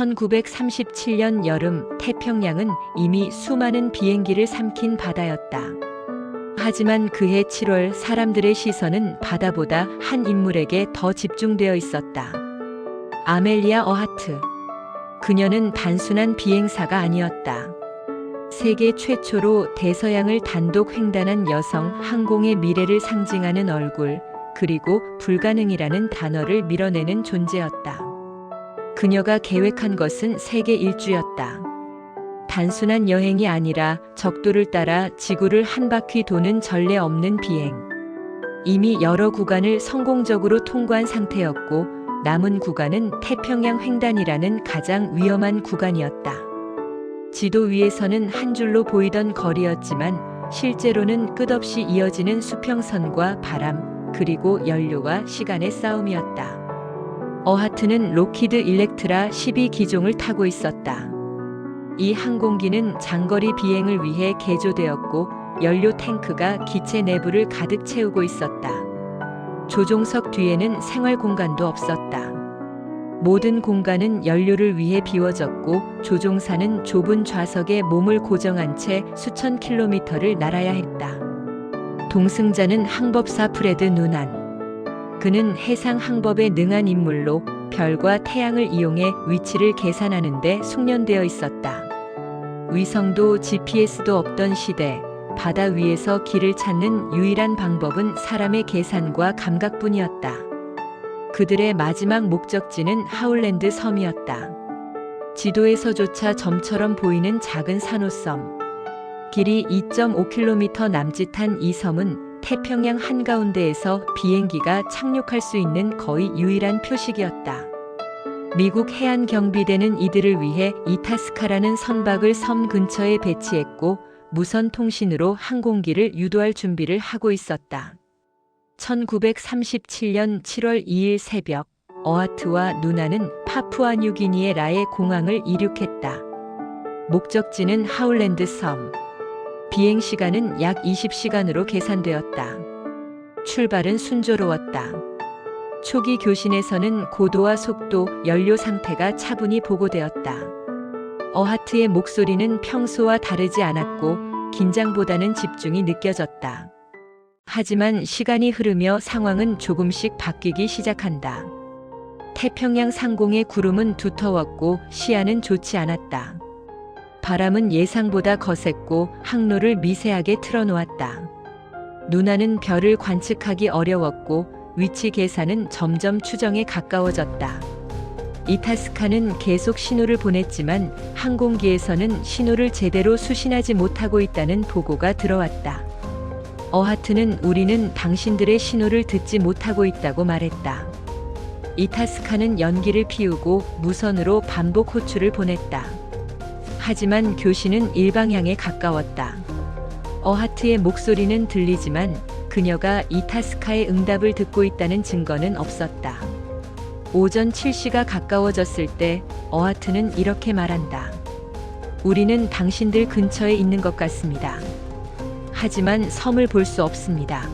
1937년 여름 태평양은 이미 수많은 비행기를 삼킨 바다였다. 하지만 그해 7월 사람들의 시선은 바다보다 한 인물에게 더 집중되어 있었다. 아멜리아 어하트. 그녀는 단순한 비행사가 아니었다. 세계 최초로 대서양을 단독 횡단한 여성 항공의 미래를 상징하는 얼굴, 그리고 불가능이라는 단어를 밀어내는 존재였다. 그녀가 계획한 것은 세계 일주였다. 단순한 여행이 아니라 적도를 따라 지구를 한 바퀴 도는 전례 없는 비행. 이미 여러 구간을 성공적으로 통과한 상태였고 남은 구간은 태평양 횡단이라는 가장 위험한 구간이었다. 지도 위에서는 한 줄로 보이던 거리였지만 실제로는 끝없이 이어지는 수평선과 바람, 그리고 연료와 시간의 싸움이었다. 어하트는 로키드 일렉트라 12기종을 타고 있었다. 이 항공기는 장거리 비행을 위해 개조되었고 연료 탱크가 기체 내부를 가득 채우고 있었다. 조종석 뒤에는 생활 공간도 없었다. 모든 공간은 연료를 위해 비워졌고 조종사는 좁은 좌석에 몸을 고정한 채 수천 킬로미터를 날아야 했다. 동승자는 항법사 프레드 누난. 그는 해상 항법에 능한 인물로 별과 태양을 이용해 위치를 계산하는 데 숙련되어 있었다. 위성도 GPS도 없던 시대, 바다 위에서 길을 찾는 유일한 방법은 사람의 계산과 감각뿐이었다. 그들의 마지막 목적지는 하울랜드 섬이었다. 지도에서조차 점처럼 보이는 작은 산호섬. 길이 2.5km 남짓한 이 섬은 태평양 한가운데에서 비행기가 착륙할 수 있는 거의 유일한 표식이었다. 미국 해안 경비대는 이들을 위해 이타스카라는 선박을 섬 근처에 배치했고 무선 통신으로 항공기를 유도할 준비를 하고 있었다. 1937년 7월 2일 새벽 어하트와 누나는 파푸아 뉴기니의 라의 공항을 이륙했다. 목적지는 하울랜드 섬. 비행 시간은 약 20시간으로 계산되었다. 출발은 순조로웠다. 초기 교신에서는 고도와 속도, 연료 상태가 차분히 보고되었다. 어하트의 목소리는 평소와 다르지 않았고 긴장보다는 집중이 느껴졌다. 하지만 시간이 흐르며 상황은 조금씩 바뀌기 시작한다. 태평양 상공의 구름은 두터웠고 시야는 좋지 않았다. 바람은 예상보다 거셌고 항로를 미세하게 틀어놓았다. 누나는 별을 관측하기 어려웠고 위치 계산은 점점 추정에 가까워졌다. 이타스카는 계속 신호를 보냈지만 항공기에서는 신호를 제대로 수신하지 못하고 있다는 보고가 들어왔다. 어하트는 우리는 당신들의 신호를 듣지 못하고 있다고 말했다. 이타스카는 연기를 피우고 무선으로 반복 호출을 보냈다. 하지만 교신은 일방향에 가까웠다. 어하트의 목소리는 들리지만 그녀가 이타스카의 응답을 듣고 있다는 증거는 없었다. 오전 7시가 가까워졌을 때 어하트는 이렇게 말한다. 우리는 당신들 근처에 있는 것 같습니다. 하지만 섬을 볼 수 없습니다.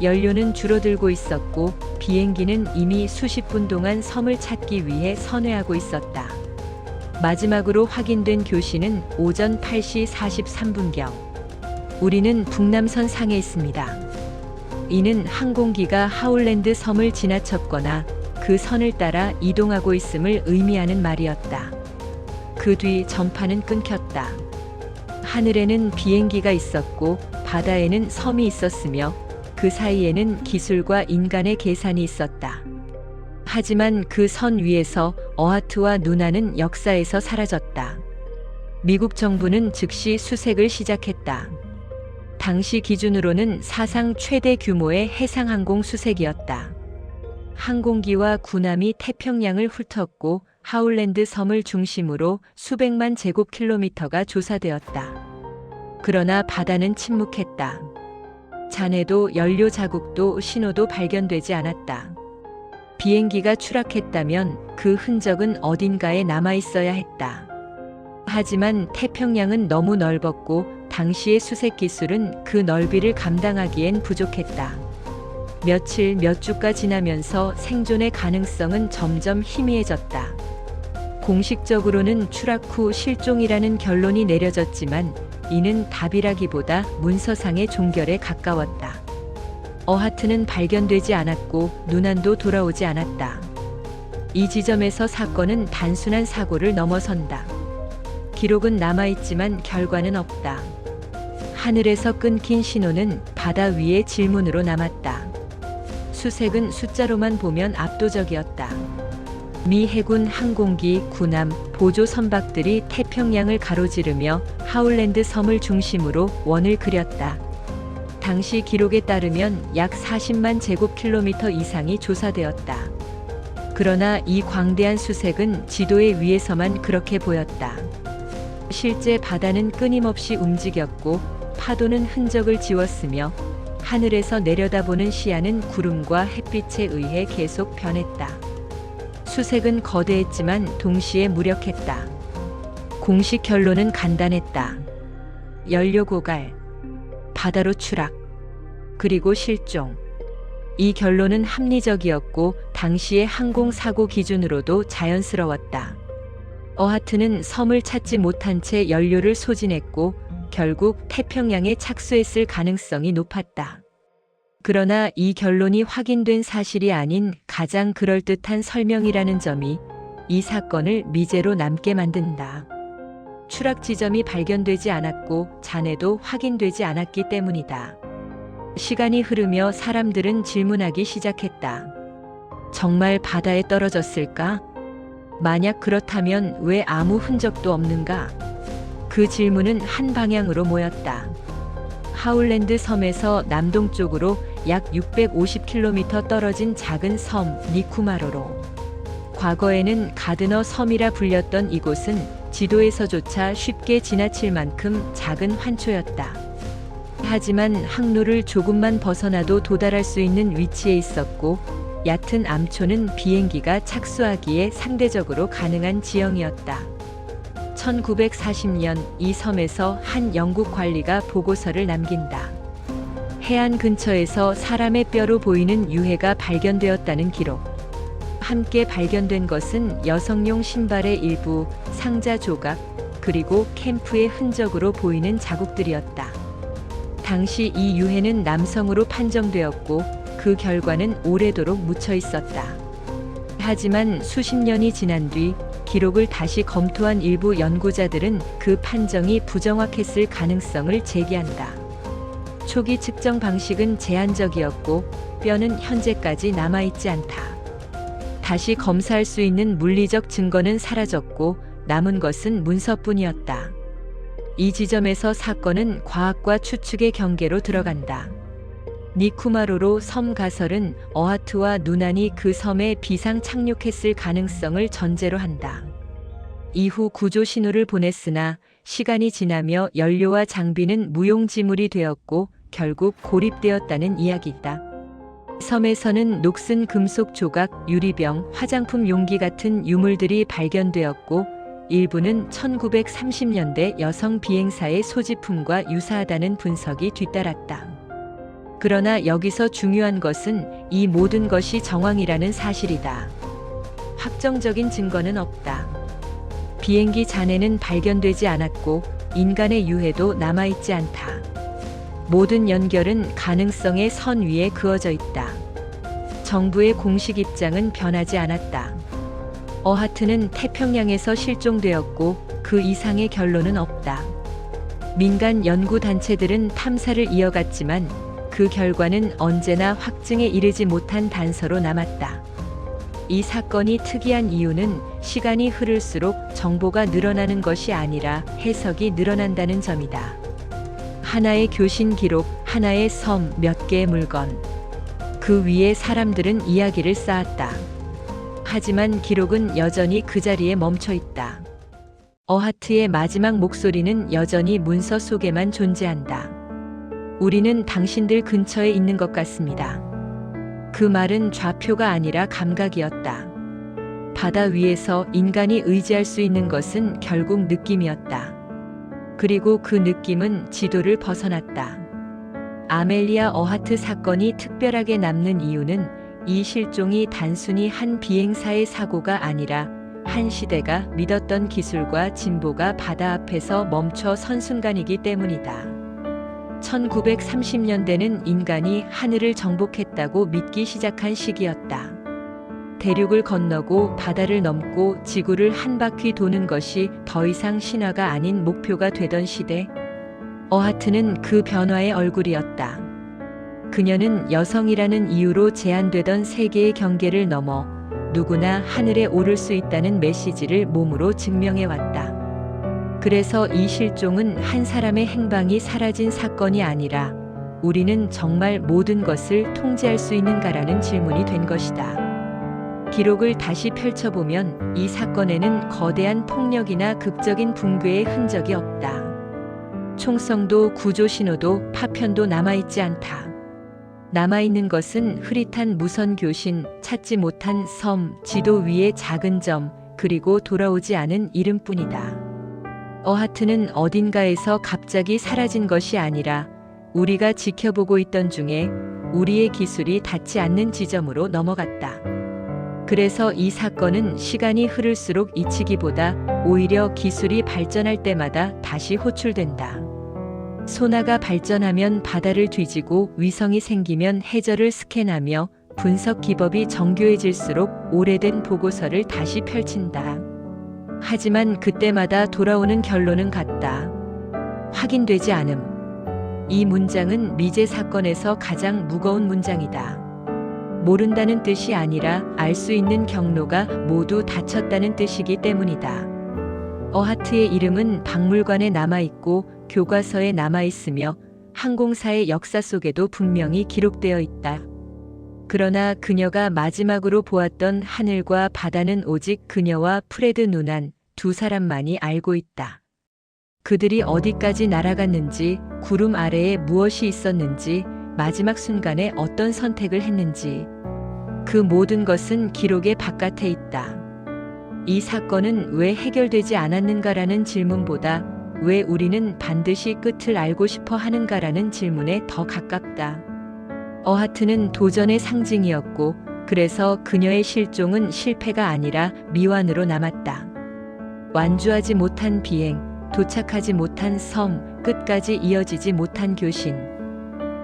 연료는 줄어들고 있었고 비행기는 이미 수십 분 동안 섬을 찾기 위해 선회하고 있었다. 마지막으로 확인된 교시는 오전 8시 43분경. 우리는 북남선 상에 있습니다. 이는 항공기가 하울랜드 섬을 지나쳤거나 그 선을 따라 이동하고 있음을 의미하는 말이었다. 그 뒤 전파는 끊겼다. 하늘에는 비행기가 있었고 바다에는 섬이 있었으며 그 사이에는 기술과 인간의 계산이 있었다. 하지만 그 선 위에서 어하트와 누나는 역사에서 사라졌다. 미국 정부는 즉시 수색을 시작했다. 당시 기준으로는 사상 최대 규모의 해상항공 수색이었다. 항공기와 군함이 태평양을 훑었고 하울랜드 섬을 중심으로 수백만 제곱킬로미터가 조사되었다. 그러나 바다는 침묵했다. 잔해도 연료 자국도 신호도 발견되지 않았다. 비행기가 추락했다면 그 흔적은 어딘가에 남아 있어야 했다. 하지만 태평양은 너무 넓었고 당시의 수색 기술은 그 넓이를 감당하기엔 부족했다. 며칠 몇 주가 지나면서 생존의 가능성은 점점 희미해졌다. 공식적으로는 추락 후 실종이라는 결론이 내려졌지만 이는 답이라기보다 문서상의 종결에 가까웠다. 어하트는 발견되지 않았고 누난도 돌아오지 않았다. 이 지점에서 사건은 단순한 사고를 넘어선다. 기록은 남아있지만 결과는 없다. 하늘에서 끊긴 신호는 바다 위의 질문으로 남았다. 수색은 숫자로만 보면 압도적이었다. 미 해군 항공기, 군함, 보조 선박들이 태평양을 가로지르며 하울랜드 섬을 중심으로 원을 그렸다. 당시 기록에 따르면 약 40만 제곱킬로미터 이상이 조사되었다. 그러나 이 광대한 수색은 지도의 위에서만 그렇게 보였다. 실제 바다는 끊임없이 움직였고 파도는 흔적을 지웠으며 하늘에서 내려다보는 시야는 구름과 햇빛에 의해 계속 변했다. 수색은 거대했지만 동시에 무력했다. 공식 결론은 간단했다. 연료 고갈, 바다로 추락, 그리고 실종. 이 결론은 합리적이었고 당시의 항공사고 기준으로도 자연스러웠다. 어하트는 섬을 찾지 못한 채 연료를 소진했고 결국 태평양에 착수했을 가능성이 높았다. 그러나 이 결론이 확인된 사실이 아닌 가장 그럴듯한 설명이라는 점이 이 사건을 미제로 남게 만든다. 추락 지점이 발견되지 않았고 잔해도 확인되지 않았기 때문이다. 시간이 흐르며 사람들은 질문하기 시작했다. 정말 바다에 떨어졌을까? 만약 그렇다면 왜 아무 흔적도 없는가? 그 질문은 한 방향으로 모였다. 하울랜드 섬에서 남동쪽으로 약 650km 떨어진 작은 섬 니쿠마로로. 과거에는 가드너 섬이라 불렸던 이곳은 지도에서조차 쉽게 지나칠 만큼 작은 환초였다. 하지만 항로를 조금만 벗어나도 도달할 수 있는 위치에 있었고 얕은 암초는 비행기가 착수하기에 상대적으로 가능한 지형이었다. 1940년 이 섬에서 한 영국 관리가 보고서를 남긴다. 해안 근처에서 사람의 뼈로 보이는 유해가 발견되었다는 기록. 함께 발견된 것은 여성용 신발의 일부, 상자 조각, 그리고 캠프의 흔적으로 보이는 자국들이었다. 당시 이 유해는 남성으로 판정되었고 그 결과는 오래도록 묻혀 있었다. 하지만 수십 년이 지난 뒤 기록을 다시 검토한 일부 연구자들은 그 판정이 부정확했을 가능성을 제기한다. 초기 측정 방식은 제한적이었고 뼈는 현재까지 남아있지 않다. 다시 검사할 수 있는 물리적 증거는 사라졌고 남은 것은 문서뿐이었다. 이 지점에서 사건은 과학과 추측의 경계로 들어간다. 니쿠마로로 섬 가설은 어하트와 누난이 그 섬에 비상 착륙했을 가능성을 전제로 한다. 이후 구조 신호를 보냈으나 시간이 지나며 연료와 장비는 무용지물이 되었고 결국 고립되었다는 이야기다. 섬에서는 녹슨 금속 조각, 유리병, 화장품 용기 같은 유물들이 발견되었고 일부는 1930년대 여성 비행사의 소지품과 유사하다는 분석이 뒤따랐다. 그러나 여기서 중요한 것은 이 모든 것이 정황이라는 사실이다. 확정적인 증거는 없다. 비행기 잔해는 발견되지 않았고 인간의 유해도 남아있지 않다. 모든 연결은 가능성의 선 위에 그어져 있다. 정부의 공식 입장은 변하지 않았다. 어하트는 태평양에서 실종되었고 그 이상의 결론은 없다. 민간 연구 단체들은 탐사를 이어갔지만 그 결과는 언제나 확증에 이르지 못한 단서로 남았다. 이 사건이 특이한 이유는 시간이 흐를수록 정보가 늘어나는 것이 아니라 해석이 늘어난다는 점이다. 하나의 교신 기록, 하나의 섬, 몇 개의 물건. 그 위에 사람들은 이야기를 쌓았다. 하지만 기록은 여전히 그 자리에 멈춰 있다. 어하트의 마지막 목소리는 여전히 문서 속에만 존재한다. 우리는 당신들 근처에 있는 것 같습니다. 그 말은 좌표가 아니라 감각이었다. 바다 위에서 인간이 의지할 수 있는 것은 결국 느낌이었다. 그리고 그 느낌은 지도를 벗어났다. 아멜리아 어하트 사건이 특별하게 남는 이유는 이 실종이 단순히 한 비행사의 사고가 아니라 한 시대가 믿었던 기술과 진보가 바다 앞에서 멈춰 선 순간이기 때문이다. 1930년대는 인간이 하늘을 정복했다고 믿기 시작한 시기였다. 대륙을 건너고 바다를 넘고 지구를 한 바퀴 도는 것이 더 이상 신화가 아닌 목표가 되던 시대. 어하트는 그 변화의 얼굴이었다. 그녀는 여성이라는 이유로 제한되던 세계의 경계를 넘어 누구나 하늘에 오를 수 있다는 메시지를 몸으로 증명해 왔다. 그래서 이 실종은 한 사람의 행방이 사라진 사건이 아니라 우리는 정말 모든 것을 통제할 수 있는가라는 질문이 된 것이다. 기록을 다시 펼쳐보면 이 사건에는 거대한 폭력이나 극적인 붕괴의 흔적이 없다. 총성도 구조 신호도 파편도 남아있지 않다. 남아있는 것은 흐릿한 무선 교신, 찾지 못한 섬, 지도 위의 작은 점, 그리고 돌아오지 않은 이름뿐이다. 어하트는 어딘가에서 갑자기 사라진 것이 아니라 우리가 지켜보고 있던 중에 우리의 기술이 닿지 않는 지점으로 넘어갔다. 그래서 이 사건은 시간이 흐를수록 잊히기보다 오히려 기술이 발전할 때마다 다시 호출된다. 소나가 발전하면 바다를 뒤지고 위성이 생기면 해저를 스캔하며 분석 기법이 정교해질수록 오래된 보고서를 다시 펼친다. 하지만 그때마다 돌아오는 결론은 같다. 확인되지 않음. 이 문장은 미제 사건에서 가장 무거운 문장이다. 모른다는 뜻이 아니라 알 수 있는 경로가 모두 닫혔다는 뜻이기 때문이다. 어하트의 이름은 박물관에 남아있고 교과서에 남아 있으며 항공사의 역사 속에도 분명히 기록되어 있다. 그러나 그녀가 마지막으로 보았던 하늘과 바다는 오직 그녀와 프레드 누난 두 사람만이 알고 있다. 그들이 어디까지 날아갔는지, 구름 아래에 무엇이 있었는지, 마지막 순간에 어떤 선택을 했는지, 그 모든 것은 기록의 바깥에 있다. 이 사건은 왜 해결되지 않았는가라는 질문보다 왜 우리는 반드시 끝을 알고 싶어 하는가라는 질문에 더 가깝다. 어하트는 도전의 상징이었고, 그래서 그녀의 실종은 실패가 아니라 미완으로 남았다. 완주하지 못한 비행, 도착하지 못한 섬, 끝까지 이어지지 못한 교신.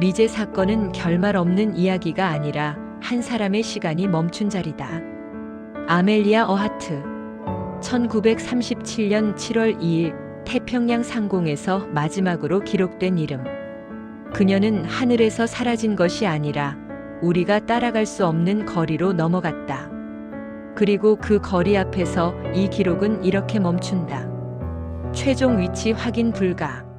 미제 사건은 결말 없는 이야기가 아니라 한 사람의 시간이 멈춘 자리다. 아멜리아 어하트. 1937년 7월 2일 태평양 상공에서 마지막으로 기록된 이름. 그녀는 하늘에서 사라진 것이 아니라 우리가 따라갈 수 없는 거리로 넘어갔다. 그리고 그 거리 앞에서 이 기록은 이렇게 멈춘다. 최종 위치 확인 불가.